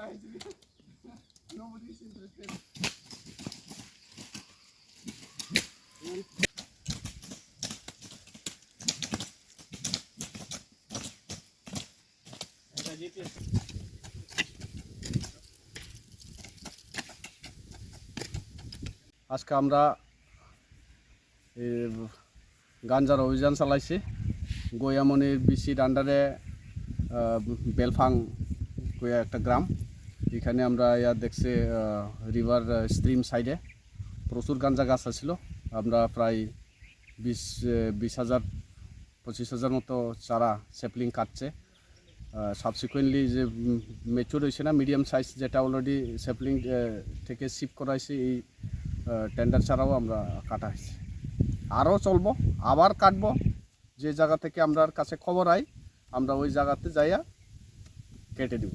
guys. Nobody is interested. আজকে আমরা গাঞ্জার অভিযান চালাইছি গয়ামনির বিসির আন্ডারে বেলফাং গয়া একটা গ্রাম এখানে আমরা ইয়া দেখছি রিভার স্ট্রিম সাইডে প্রচুর গাঞ্জা গাছ আছিল। আমরা প্রায় বিশ বিশ হাজার, পঁচিশ হাজার মতো চারা স্যাপলিং কাটছে। সাবসিকুয়েন্টলি যে মেচুর হয়েছে না মিডিয়াম সাইজ যেটা অলরেডি স্যাপলিং থেকে শিপ করা হয়েছে এই টেন্ডার ছাড়াও আমরা কাটা হয়েছে। আরও চলবো, আবার কাটবো। যে জায়গা থেকে আমরা কাছে খবর আই, আমরা ওই জায়গাতে যাইয়া কেটে দিব।